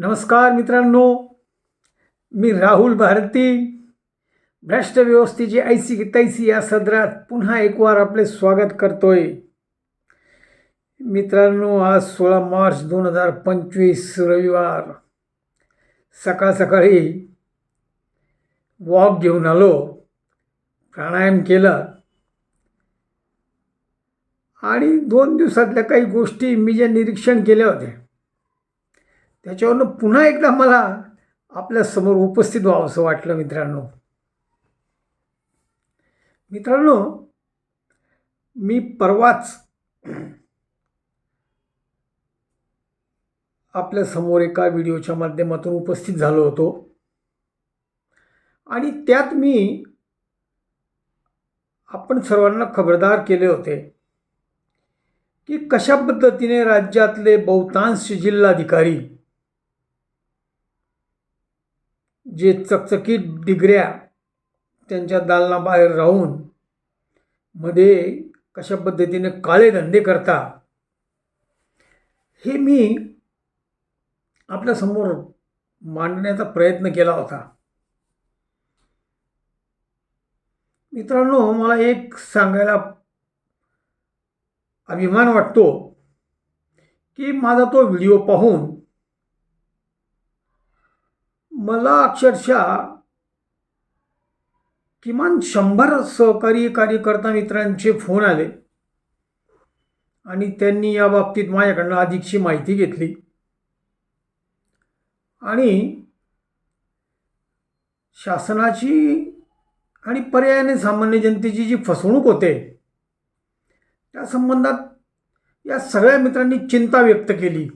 नमस्कार मित्रांनो मी राहुल भारती. भ्रष्ट व्यवस्थेची ऐसी तैसी या सदरात पुन्हा एक वार आपले स्वागत करतोय. मित्रांनो आज सोळा मार्च दोन हजार पंचवीस रविवार. सकाळ सकाळी वॉक घेऊन आलो प्राणायाम केला. आणि दोन दिवसातल्या काही गोष्टी मी ज्या निरीक्षण केल्या होत्या त्याच्यावरनं पुन्हा एकदा मला आपल्यासमोर उपस्थित व्हावंसं वाटलं मित्रांनो. मित्रांनो मी परवाच आपल्यासमोर एका व्हिडिओच्या माध्यमातून उपस्थित झालो होतो. आणि त्यात मी आपण सर्वांना खबरदार केले होते की कशा पद्धतीने राज्यातले बहुतांश जिल्हाधिकारी जे चकचकीत डिग्र्या त्यांच्या दालनाबाहेर राहून मध्ये कशा पद्धतीने काळे धंदे करता हे मी आपल्यासमोर मांडण्याचा प्रयत्न केला होता. मित्रांनो मला एक सांगायला अभिमान वाटतो की माझा तो व्हिडिओ पाहून मला अक्षरशः किमान शंभर सहकारी कार्यकर्ता मित्रांचे फोन आले. आणि त्यांनी या बाबतीत माझ्याकडनं अधिकची माहिती घेतली. आणि शासनाची आणि पर्यायाने सामान्य जनतेची जी फसवणूक होते त्या संबंधात या सगळ्या मित्रांनी चिंता व्यक्त केली.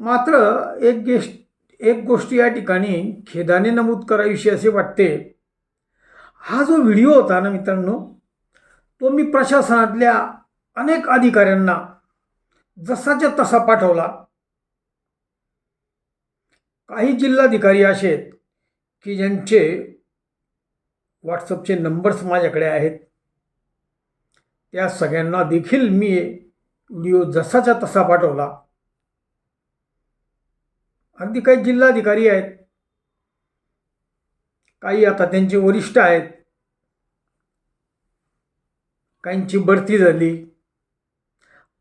मात्र एक गेस्ट एक गोष्ट या ठिकाणी खेदाने नमूद करावीशी असे वाटते. हा जो व्हिडिओ होता ना मित्रांनो तो मी प्रशासनातल्या अनेक अधिकाऱ्यांना जसाच्या तसा पाठवला. काही जिल्हाधिकारी असे आहेत की ज्यांचे व्हॉट्सअपचे नंबर्स माझ्याकडे आहेत. त्या सगळ्यांना देखील मी व्हिडिओ जसाच्या तसा पाठवला. अगदी काही जिल्हाधिकारी आहेत. काही आता त्यांचे वरिष्ठ आहेत. काहींची बढती झाली.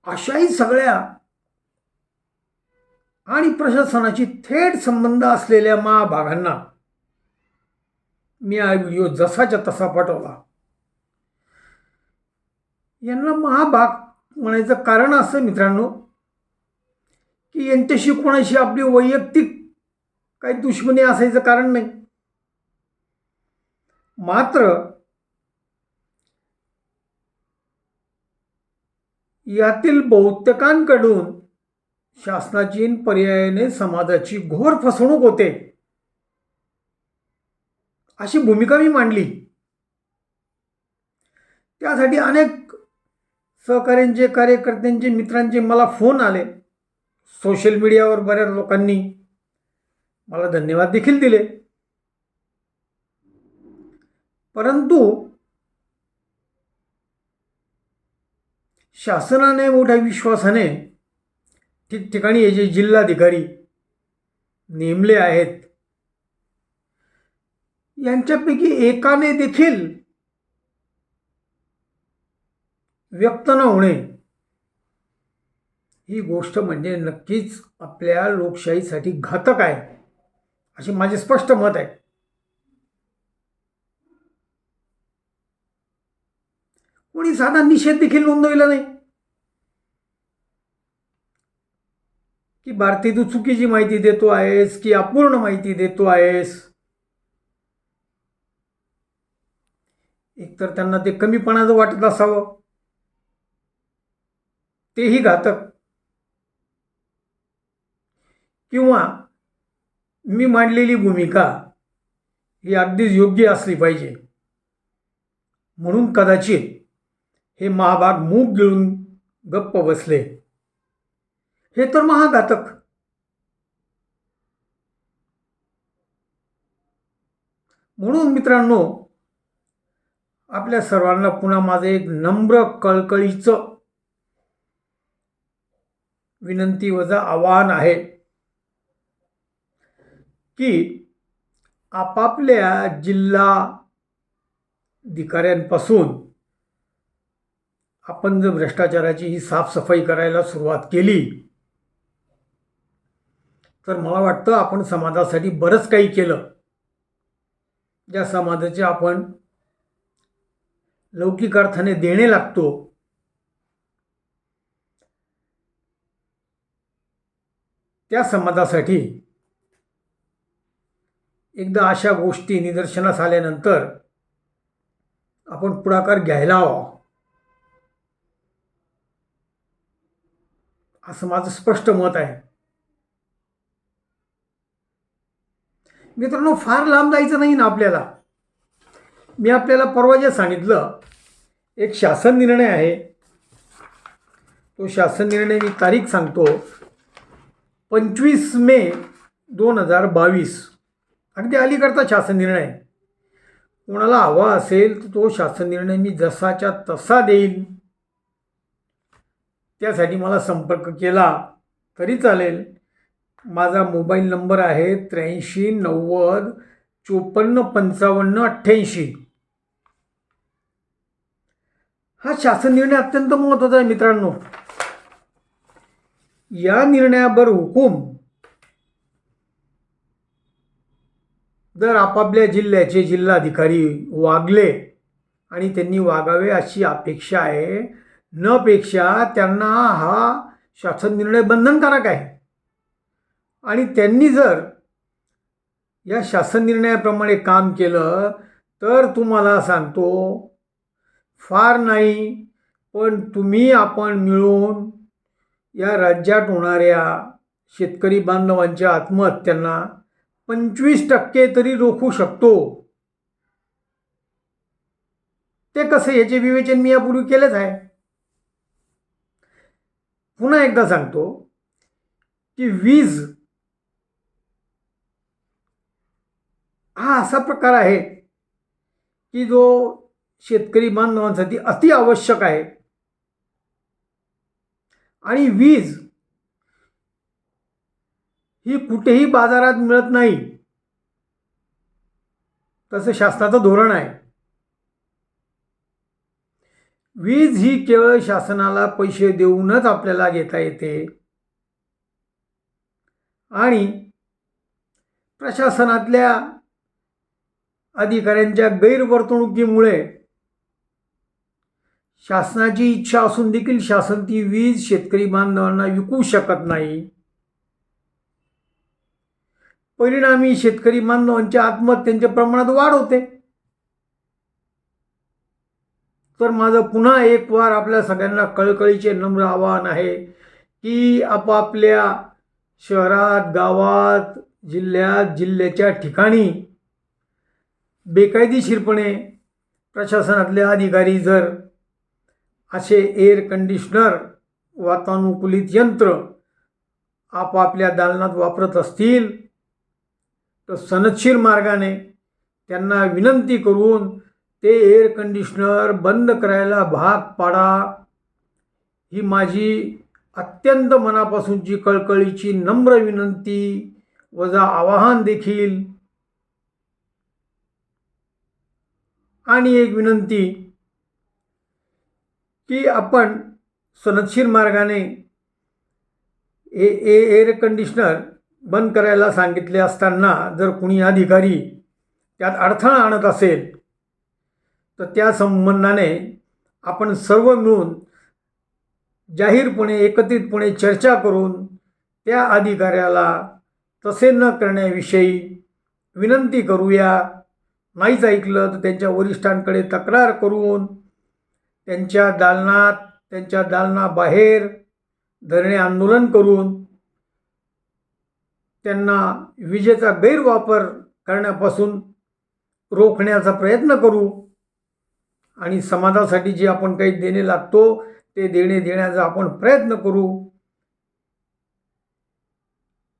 अशाही सगळ्या आणि प्रशासनाची थेट संबंध असलेल्या महाभागांना मी हा व्हिडिओ जसाच्या तसा पाठवला. यांना महाभाग म्हणायचं कारण असं मित्रांनो की यांच्याशी कोणाशी आपली वैयक्तिक काही दुश्मनी असायचं कारण नाही. मात्र यातील बहुतेकांकडून शासनाची पर्यायाने समाजाची घोर फसवणूक होते. अशी भूमिका मी मांडली. त्यासाठी अनेक सहकार्यांचे कार्यकर्त्यांचे मित्रांचे मला फोन आले. सोशल मीडियावर बऱ्याच लोकांनी मला धन्यवाद देखील दिले. परंतु शासनाने मोठ्या विश्वासाने ठिकठिकाणी हे जे जिल्हाधिकारी नेमले आहेत यांच्यापैकी एकाने देखील व्यक्त न होणे ही गोष्ट म्हणजे नक्कीच आपल्या लोकशाहीसाठी घातक आहे असे माझे स्पष्ट मत आहे. कोणी साधा निषेध देखील नोंदविला नाही. की भारती तू चुकीची माहिती देतो आहेस की अपूर्ण माहिती देतो आहेस. एकतर त्यांना ते कमीपणाचं वाटत असावं. तेही घातक. किंवा मी मांडलेली भूमिका ही अगदीच योग्य असली पाहिजे. म्हणून कदाचित हे महाभाग मूग गिळून गप्प बसले. हे तर महाघातक. म्हणून मित्रांनो आपल्या सर्वांना पुन्हा माझं एक नम्र कळकळीचं विनंती वजा आवाहन आहे. की आपापल्या जिल्हा अधिकाऱ्यांपासून आपण जर भ्रष्टाचाराची ही साफसफाई करायला सुरुवात केली तर मला वाटतं आपण समाजासाठी बरंच काही केलं. ज्या समाजाचे आपण लौकिक अर्थाने देणे लागतो त्या समाजासाठी एकदा अशा गोष्टी निदर्शनास आल्यानंतर आपण पुढाकार घ्यायला हवा. असं माझं स्पष्ट मत आहे. मित्रांनो फार लांब जायचं नाही ना आपल्याला? मी आपल्याला परवा जे सांगितलं एक शासन निर्णय आहे. तो शासन निर्णय मी तारीख सांगतो. पंचवीस मे दोन हजार बावीस. अगदी अलीकडचा शासन निर्णय. कोणाला हवा असेल तर तो शासन निर्णय मी जसाच्या तसा देईल त्यासाठी मला संपर्क केला तरी चालेल. माझा मोबाईल नंबर आहे त्र्याऐंशी नव्वद चोपन्न पंचावन्न अठ्ठ्याऐंशी. हा शासन निर्णय अत्यंत महत्त्वाचा आहे मित्रांनो. या निर्णयावर हुकूम जर आपापल्या जिल्ह्याचे जिल्हाधिकारी वागले आणि त्यांनी वागावे अशी अपेक्षा आहे न पेक्षा त्यांना हा शासन निर्णय बंधनकारक आहे. आणि त्यांनी जर या शासन निर्णयाप्रमाणे काम केलं तर तुम्हाला सांगतो फार नाही पण तुम्ही आपण मिळून या राज्यात होणाऱ्या शेतकरी बांधवांच्या आत्महत्यांना पंचवीस टक्के तरी रोखू शकतो. ते कसं याचे विवेचन मी यापूर्वी केलंच आहे. पुन्हा एकदा सांगतो की वीज हा असा प्रकार आहे की जो शेतकरी बांधवांसाठी अति आवश्यक आहे. आणि वीज ही कुठेही बाजारात मिळत नाही. तसं शासनाचं धोरण आहे. वीज ही केवळ शासनाला पैसे देऊनच आपल्याला घेता येते. आणि प्रशासनातल्या अधिकाऱ्यांच्या गैरवर्तणुकीमुळे शासनाची इच्छा असून देखील शासन ती वीज शेतकरी बांधवांना विकू शकत नाही. परिणामी शेतकरी बांधवांच्या आत्महत्यांच्या प्रमाणात वाढ होते. तर माझं पुन्हा एक वार आपल्या सगळ्यांना कळकळीचे नम्र आवाहन आहे की आपापल्या शहरात गावात जिल्ह्यात जिल्ह्याच्या ठिकाणी बेकायदेशीरपणे प्रशासनातले अधिकारी जर असे एअर कंडिशनर वातानुकूलित यंत्र आपापल्या दालनात वापरत असतील तर सनदशीर मार्गाने त्यांना विनंती करून ते एअर कंडिशनर बंद करायला भाग पाडा. ही माझी अत्यंत मनापासूनची कळकळीची नम्र विनंती वजा आवाहन देखील. आणि एक विनंती की आपण सनदशीर मार्गाने ए ए एअर कंडिशनर बंद करायला सांगितले असताना जर कुणी अधिकारी त्यात अडथळा आणत असेल तर त्या संबंधाने आपण सर्व मिळून जाहीरपणे एकत्रितपणे चर्चा करून त्या अधिकाऱ्याला तसे न करण्याविषयी विनंती करूया. नाहीच ऐकलं तर त्यांच्या वरिष्ठांकडे तक्रार करून त्यांच्या दालनात त्यांच्या दालनाबाहेर धरणे आंदोलन करून त्यांना विजेचा गैरवापर करण्यापासून रोखण्याचा प्रयत्न करू आणि समाजासाठी जे आपण काही देणे लागतो ते देणे देण्याचा आपण प्रयत्न करू.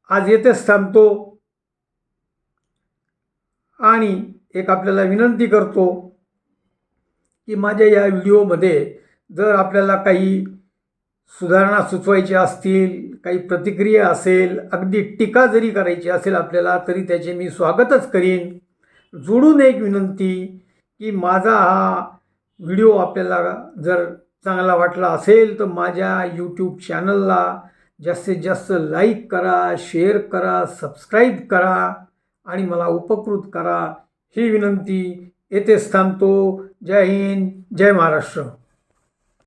आज येथेच थांबतो आणि एक आपल्याला विनंती करतो की माझ्या या व्हिडिओमध्ये जर आपल्याला काही सुधारणा सुचवायच्या असतील काही प्रतिक्रिया असेल अगदी टीका जरी करायची असेल आपल्याला तरी त्याचे मी स्वागतच करीन. जोडून एक विनंती की माझा हा व्हिडिओ आपल्याला जर चांगला वाटला असेल तर माझ्या यूट्यूब चॅनलला जास्तीत जास्त लाईक करा शेअर करा सबस्क्राईब करा आणि मला उपकृत करा. ही विनंती येथेच थांबतो. जय हिंद जय महाराष्ट्र.